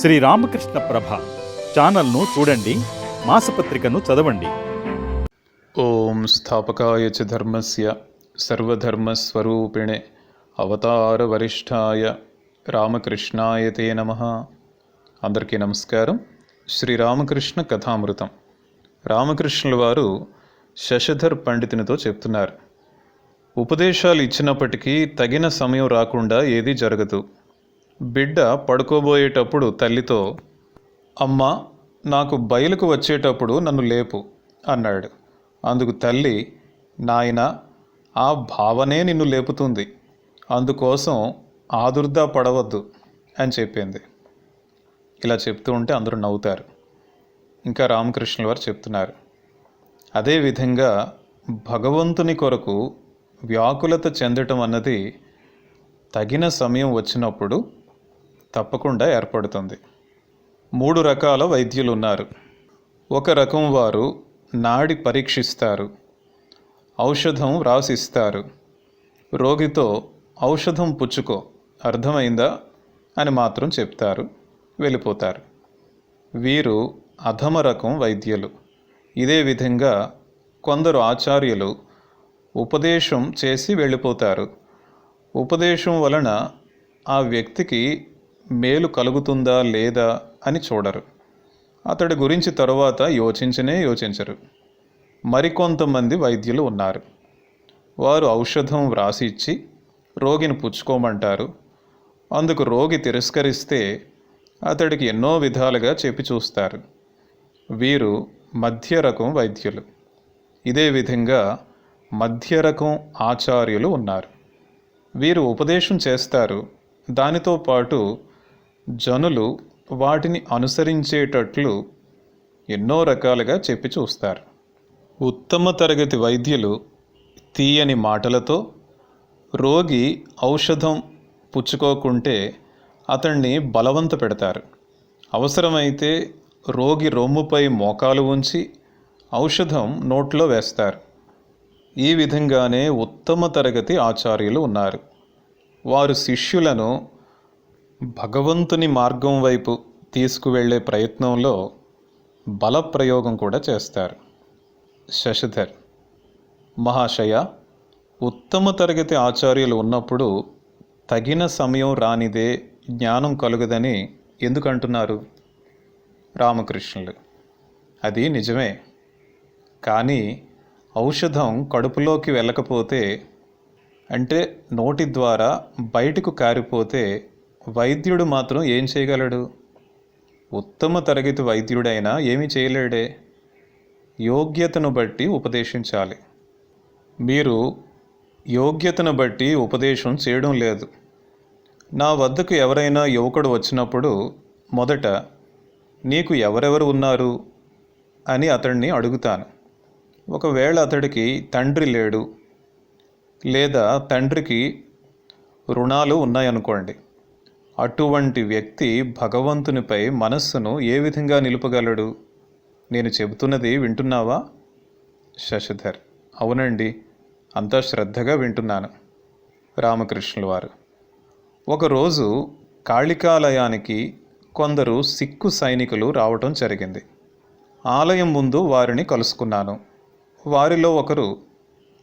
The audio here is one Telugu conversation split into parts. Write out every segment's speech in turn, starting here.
శ్రీ రామకృష్ణ ప్రభ ఛానల్ను చూడండి మాసపత్రికను చదవండి. ఓం స్థాపకాయ చ ధర్మస్య సర్వధర్మస్వరూపిణే అవతారవరిష్ఠాయ రామకృష్ణాయ తే నమ. అందరికీ నమస్కారం. శ్రీ రామకృష్ణ కథామృతం. రామకృష్ణుల వారు శశధర్ పండితునితో చెప్తున్నారు. ఉపదేశాలు ఇచ్చినప్పటికీ తగిన సమయం రాకుండా ఏదీ జరగదు. బిడ్డ పడుకోబోయేటప్పుడు తల్లితో అమ్మ నాకు బయలుకు వచ్చేటప్పుడు నన్ను లేపు అన్నాడు. అందుకు తల్లి నాయన ఆ భావనే నిన్ను లేపుతుంది. అందుకోసం ఆదుర్దా పడవద్దు అని చెప్పింది. ఇలా చెప్తూ ఉంటే అందరూ నవ్వుతారు. ఇంకా రామకృష్ణుల వారు చెప్తున్నారు అదేవిధంగా భగవంతుని కొరకు వ్యాకులత చెందటం అన్నది తగిన సమయం వచ్చినప్పుడు తప్పకుండా ఏర్పడుతుంది. మూడు రకాల వైద్యులు ఉన్నారు ఒక రకం వారు నాడి పరీక్షిస్తారు. ఔషధం రాసిస్తారు. రోగితో ఔషధం పుచ్చుకో అర్థమైందా? అని మాత్రం చెప్తారు వెళ్ళిపోతారు. వీరు అధమ రకం వైద్యులు. ఇదే విధంగా కొందరు ఆచార్యులు ఉపదేశం చేసి వెళ్ళిపోతారు. ఉపదేశం వలన ఆ వ్యక్తికి మేలు కలుగుతుందా లేదా అని చూడరు. అతడి గురించి తరువాత యోచించనే యోచించరు. మరికొంతమంది వైద్యులు ఉన్నారు. వారు ఔషధం వ్రాసి ఇచ్చి రోగిని పుచ్చుకోమంటారు. అందుకు రోగి తిరస్కరిస్తే అతడికి ఎన్నో విధాలుగా చెప్పి చూస్తారు. వీరు మధ్య రకం వైద్యులు. ఇదే విధంగా మధ్య రకం ఆచార్యులు ఉన్నారు. వీరు ఉపదేశం చేస్తారు. దానితో పాటు జనులు వాటిని అనుసరించేటట్లు ఎన్నో రకాలుగా చెప్పి చూస్తారు. ఉత్తమ తరగతి వైద్యులు తీయని మాటలతో రోగి ఔషధం పుచ్చుకోకుంటే అతన్ని బలవంత పెడతారు. అవసరమైతే రోగి రొమ్ముపై మోకాలు ఉంచి ఔషధం నోట్లో వేస్తారు. ఈ విధంగానే ఉత్తమ తరగతి ఆచార్యులు ఉన్నారు. వారు శిష్యులను భగవంతుని మార్గం వైపు తీసుకువెళ్ళే ప్రయత్నంలో బలప్రయోగం కూడా చేస్తారు. శశిధర్ మహాశయ ఉత్తమ తరగతి ఆచార్యులు ఉన్నప్పుడు తగిన సమయం రానిదే జ్ఞానం కలుగదని ఎందుకంటున్నారు రామకృష్ణులు? అది నిజమే. కానీ ఔషధం కడుపులోకి వెళ్ళకపోతే అంటే నోటి ద్వారా బయటకు కారిపోతే వైద్యుడు మాత్రం ఏం చేయగలడు? ఉత్తమ తరగతి వైద్యుడైనా ఏమీ చేయలేడే. యోగ్యతను బట్టి ఉపదేశించాలి. మీరు యోగ్యతను బట్టి ఉపదేశం చేయడం లేదు. నా వద్దకు ఎవరైనా యువకుడు వచ్చినప్పుడు మొదట నీకు ఎవరెవరు ఉన్నారు? అని అతడిని అడుగుతాను. ఒకవేళ అతడికి తండ్రి లేడు లేదా తండ్రికి రుణాలు ఉన్నాయనుకోండి అటువంటి వ్యక్తి భగవంతునిపై మనస్సును ఏ విధంగా నిలుపగలడు? నేను చెబుతున్నది వింటున్నావా? శశిధర్. అవునండి అంతా శ్రద్ధగా వింటున్నాను. రామకృష్ణుల వారు. ఒకరోజు కాళికాలయానికి కొందరు సిక్కు సైనికులు రావటం జరిగింది. ఆలయం ముందు వారిని కలుసుకున్నాను. వారిలో ఒకరు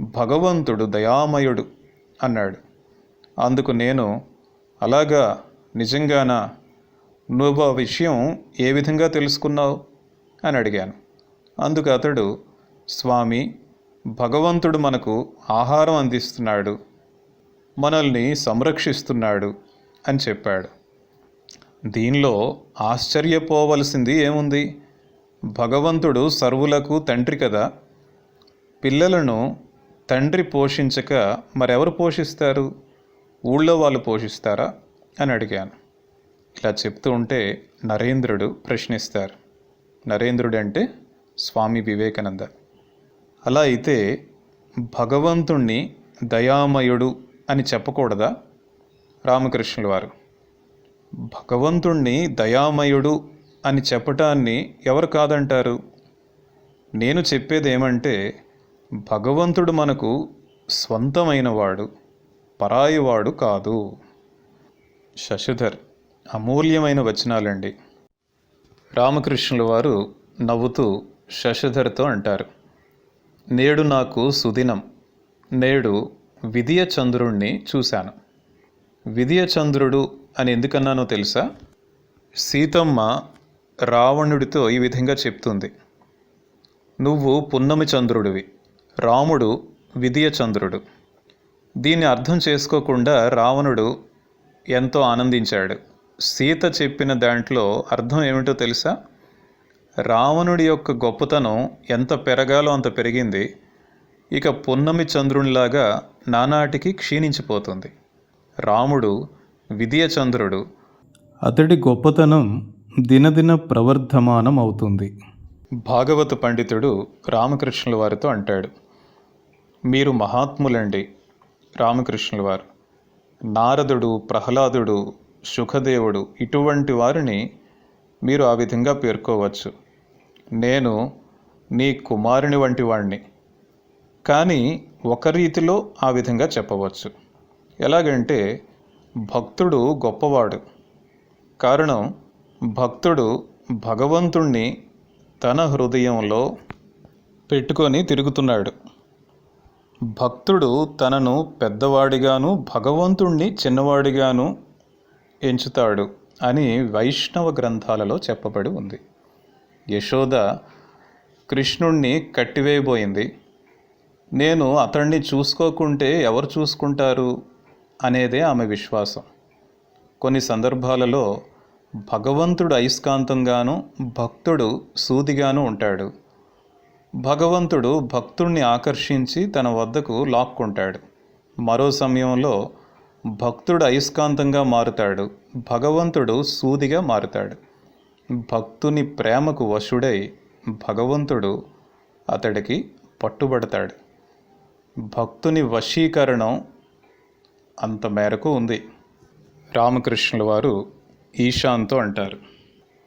భగవంతుడు దయామయుడు అన్నాడు. అందుకు నేను అలాగా నిజంగానా? నువ్వు ఆ విషయం ఏ విధంగా తెలుసుకున్నావు? అని అడిగాను. అందుకు అతడు స్వామి భగవంతుడు మనకు ఆహారం అందిస్తున్నాడు. మనల్ని సంరక్షిస్తున్నాడు అని చెప్పాడు. దీనిలో ఆశ్చర్యపోవలసింది ఏముంది? భగవంతుడు సర్వులకు తండ్రి కదా. పిల్లలను తండ్రి పోషించక మరెవరు పోషిస్తారు? ఊళ్ళో వాళ్ళు పోషిస్తారా? అని అడిగాను. ఇలా చెప్తూ ఉంటే నరేంద్రుడు ప్రశ్నిస్తారు. నరేంద్రుడు అంటే స్వామి వివేకానంద. అలా అయితే భగవంతుణ్ణి దయామయుడు అని చెప్పకూడదా? రామకృష్ణుల వారు. భగవంతుణ్ణి దయామయుడు అని చెప్పటాన్ని ఎవరు కాదంటారు? నేను చెప్పేది ఏమంటే భగవంతుడు మనకు స్వంతమైనవాడు పరాయివాడు కాదు. శశిధర్ అమూల్యమైన వచనాలండి. రామకృష్ణుల వారు నవ్వుతూ శశిధర్తో అంటారు నేడు నాకు సుదినం నేడు విదియ చంద్రుణ్ణి చూశాను. విదియ చంద్రుడు అని ఎందుకన్నానో తెలుసా? సీతమ్మ రావణుడితో ఈ విధంగా చెప్తుంది నువ్వు పున్నమి చంద్రుడివి రాముడు విదియ చంద్రుడు దీన్ని అర్థం చేసుకోకుండా రావణుడు ఎంతో ఆనందించాడు. సీత చెప్పిన దాంట్లో అర్థం ఏమిటో తెలుసా? రావణుడి యొక్క గొప్పతనం ఎంత పెరగాలో అంత పెరిగింది. ఇక పున్నమి చంద్రునిలాగా నానాటికి క్షీణించిపోతుంది. రాముడు విధియ చంద్రుడు. అతడి గొప్పతనం దినదిన ప్రవర్ధమానం అవుతుంది. భాగవత పండితుడు రామకృష్ణుల వారితో అంటాడు. మీరు మహాత్ములండి రామకృష్ణుల వారు. నారదుడు ప్రహ్లాదుడు సుఖదేవుడు ఇటువంటి వారిని మీరు ఆ విధంగా పేర్కోవచ్చు. నేను నీ కుమారుని వంటి వాణ్ణి. కానీ ఒక రీతిలో ఆ విధంగా చెప్పవచ్చు. ఎలాగంటే భక్తుడు గొప్పవాడు. కారణం భక్తుడు భగవంతుణ్ణి తన హృదయంలో పెట్టుకొని తిరుగుతున్నాడు. భక్తుడు తనను పెద్దవాడిగాను భగవంతుణ్ణి చిన్నవాడిగాను ఎంచుతాడు అని వైష్ణవ గ్రంథాలలో చెప్పబడి ఉంది. యశోద కృష్ణుణ్ణి కట్టివేయబోయింది. నేను అతణ్ణి చూసుకోకుంటే ఎవరు చూసుకుంటారు అనేదే ఆమె విశ్వాసం. కొన్ని సందర్భాలలో భగవంతుడు అయస్కాంతంగాను భక్తుడు సూదిగాను ఉంటాడు. భగవంతుడు భక్తుణ్ణి ఆకర్షించి తన వద్దకు లాక్కుంటాడు. మరో సమయంలో భక్తుడు అయస్కాంతంగా మారుతాడు. భగవంతుడు సూదిగా మారుతాడు. భక్తుని ప్రేమకు వశుడై భగవంతుడు అతడికి పట్టుబడతాడు. భక్తుని వశీకరణం అంత మేరకు ఉంది. రామకృష్ణుల వారు ఈశాన్తో అంటారు.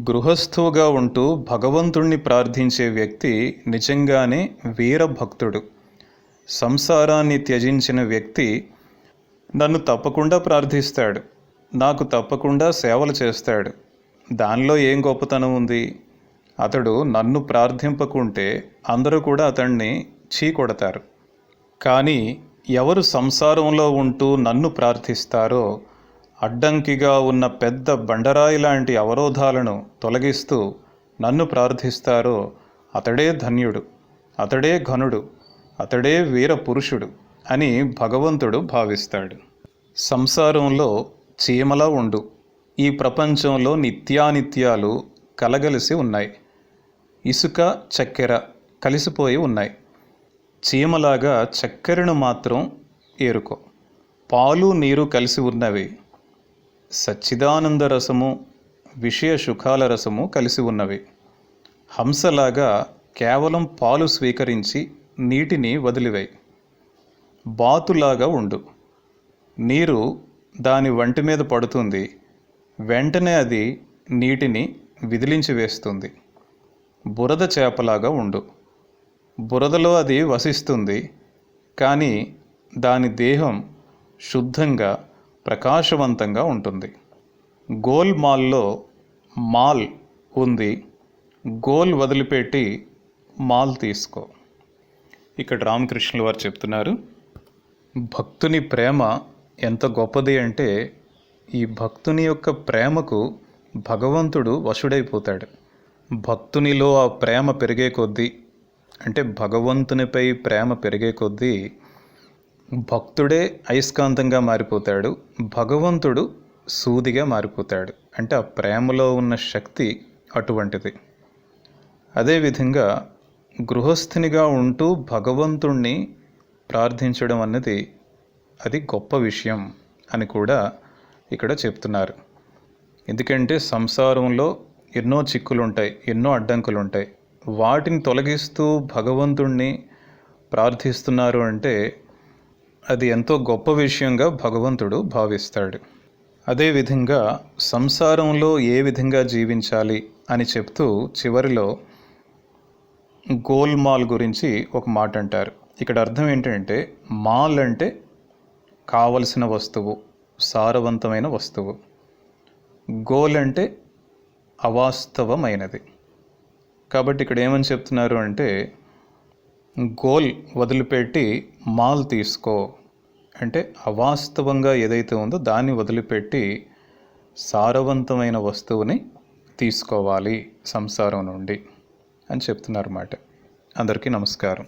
గృహస్థువుగా ఉంటూ భగవంతుణ్ణి ప్రార్థించే వ్యక్తి నిజంగానే వీరభక్తుడు. సంసారాన్ని త్యజించిన వ్యక్తి నన్ను తప్పకుండా ప్రార్థిస్తాడు. నాకు తప్పకుండా సేవలు చేస్తాడు. దానిలో ఏం గొప్పతనం ఉంది? అతడు నన్ను ప్రార్థింపకుంటే అందరూ కూడా అతన్ని చీకొడతారు. కానీ ఎవరు సంసారంలో ఉంటూ నన్ను ప్రార్థిస్తారో అడ్డంకిగా ఉన్న పెద్ద బండరాయి లాంటి అవరోధాలను తొలగిస్తూ నన్ను ప్రార్థిస్తారో అతడే ధన్యుడు అతడే ఘనుడు అతడే వీర పురుషుడు అని భగవంతుడు భావిస్తాడు. సంసారంలో చీమలా ఉండు ఈ ప్రపంచంలో నిత్యానిత్యాలు కలగలిసి ఉన్నాయి ఇసుక చక్కెర కలిసిపోయి ఉన్నాయి. చీమలాగా చక్కెరను మాత్రం ఏరుకో పాలు నీరు కలిసి ఉన్నవి సచ్చిదానంద రసము విషయ సుఖాల రసము కలిసి ఉన్నవి. హంసలాగా కేవలం పాలు స్వీకరించి నీటిని వదిలివేయి. బాతులాగా ఉండు. నీరు దాని వంటి మీద పడుతుంది. వెంటనే అది నీటిని విదిలించి వేస్తుంది. బురద చేపలాగా ఉండు. బురదలో అది వసిస్తుంది కానీ దాని దేహం శుద్ధంగా ప్రకాశవంతంగా ఉంటుంది. గోల్ మాల్లో మాల్ ఉంది. గోల్ వదిలిపెట్టి మాల్ తీసుకో. ఇక్కడ రామకృష్ణుల వారు చెప్తున్నారు భక్తుని ప్రేమ ఎంత గొప్పది అంటే ఈ భక్తుని యొక్క ప్రేమకు భగవంతుడు వశుడైపోతాడు. భక్తునిలో ఆ ప్రేమ పెరిగే కొద్దీ అంటే భగవంతునిపై ప్రేమ పెరిగే కొద్దీ భక్తుడే అయస్కాంతంగా మారిపోతాడు భగవంతుడు సూదిగా మారిపోతాడు. అంటే ఆ ప్రేమలో ఉన్న శక్తి అటువంటిది. అదేవిధంగా గృహస్థునిగా ఉంటూ భగవంతుణ్ణి ప్రార్థించడం అన్నది అది గొప్ప విషయం అని కూడా ఇక్కడ చెప్తున్నారు. ఎందుకంటే సంసారంలో ఎన్నో చిక్కులు ఉంటాయి ఎన్నో అడ్డంకులు ఉంటాయి వాటిని తొలగిస్తూ భగవంతుణ్ణి ప్రార్థిస్తున్నారు అంటే అది ఎంతో గొప్ప విషయంగా భగవంతుడు భావిస్తాడు. అదేవిధంగా సంసారంలో ఏ విధంగా జీవించాలి అని చెప్తూ చివరిలో గోల్మాల్ గురించి ఒక మాట అంటారు. ఇక్కడ అర్థం ఏంటంటే మాల్ అంటే కావలసిన వస్తువు సారవంతమైన వస్తువు. గోల్ అంటే అవాస్తవమైనది. కాబట్టి ఇక్కడ ఏమని చెప్తున్నారు అంటే గోల్ వదిలిపెట్టి మాల్ తీసుకో అంటే అవాస్తవంగా ఏదైతే ఉందో దాన్ని వదిలిపెట్టి సారవంతమైన వస్తువుని తీసుకోవాలి సంసారం నుండి అని చెప్తున్నారు అన్నమాట అందరికీ నమస్కారం.